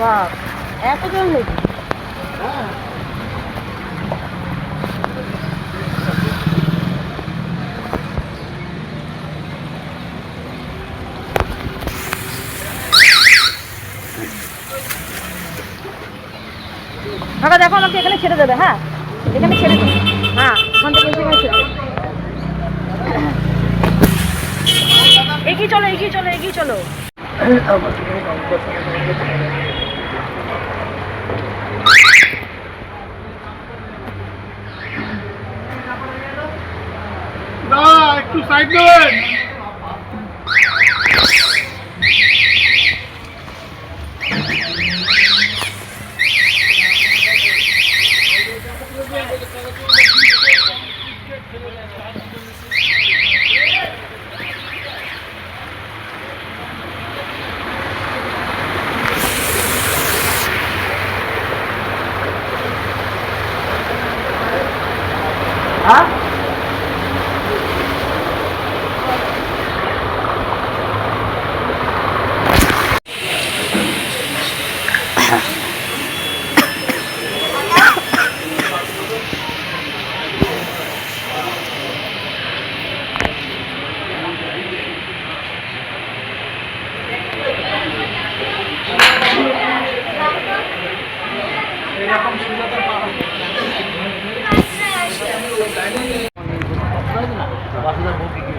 বাপ এতজন লোক কাকা, দেখো আমাকে এখানে ছেড়ে দেবে হ্যাঁ? এখানে ছেড়ে দেবে। হ্যাঁ ওখান থেকে এগিয়ে চলো এগিয়ে চলো এগিয়ে চলো। সাইড নেবেন Huh?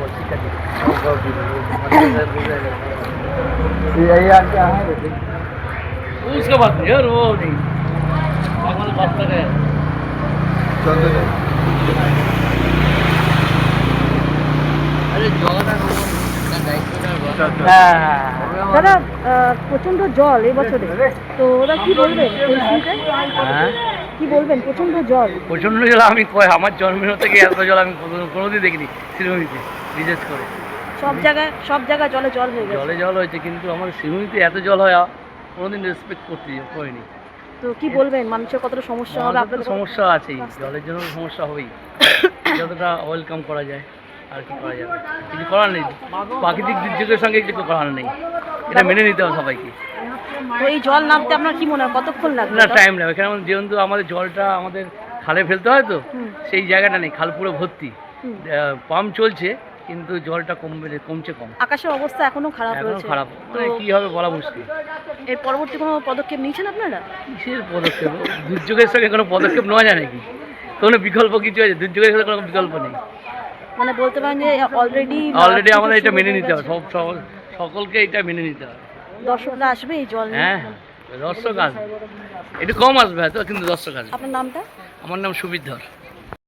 একটু সাইড দেবেন उसके बाद यार वो नहीं भगवान बात कर रहे हैं अरे হ্যাঁ দাদা আহ, প্রচণ্ড জল এই বছরে তো ওরা কি বলবেন পরিস্থিতিতে? হ্যাঁ কি বলবেন প্রচণ্ড জল প্রচণ্ড জল আমি কয় আমার জন্মের থেকে এত জল আমি কোনো- কোনোদিন দেখিনি শিরোমিতে বিশেষ করে। সব জায়গায় সব জায়গায় জলে জল হয়ে গেছে। জলে জল হয়েছে কিন্তু আমার শিরোমিতে এত জল হয় কোনোদিন রেসপেক্ট করতে করিনি তো কি বলবেন? মানুষের কতটা সমস্যা হবে আপনাদের সমস্যা আছেই জলের জন্য সমস্যা হবেই। যতটা ওয়েলকাম করা যায় আর কি করা যাবে? কিছু করার নেই। প্রাকৃতিক দুর্যোগের সঙ্গে কিছু করার নেই। এটা মেনে নিতে হবে সবাইকে। তো এই জল নামতে আপনার কি মনে হয় কতক্ষণ লাগবে না টাইম লাগবে। আমাদের যেহেতু আমাদের জলটা আমাদের খালে ফেলতে হয় তো সেই জায়গাটা নেই খাল পুরো ভর্তি। পাম্প চলছে কিন্তু জলটা কমবে কমছে কম। আকাশের অবস্থা এখনও খারাপ এখন রয়েছে। খারাপ। মানে কী হবে বলা মুশকিল। এর পরবর্তী কোনো পদক্ষেপ নিয়েছেন আপনারা? কিসের পদক্ষেপ? দুর্যোগের সঙ্গে কোনো পদক্ষেপ নেওয়া যায় নাকি? কোনো বিকল্প কিছু আছে? দুর্যোগের সাথে কোনো বিকল্প নেই। মানে বলতে পারেন যে অলরেডি অলরেডি আমাদের এটা মেনে নিতে হবে। সব সব- সকলকে এটা মেনে নিতে হবে। দর্শকরা আসবে এই জল নিয়ে? হ্যাঁ দর্শক আসবে। একটু কম আসবে হয়তো কিন্তু দর্শক আসবে। আপনার নামটা? আমার নাম সুবিধ ধর।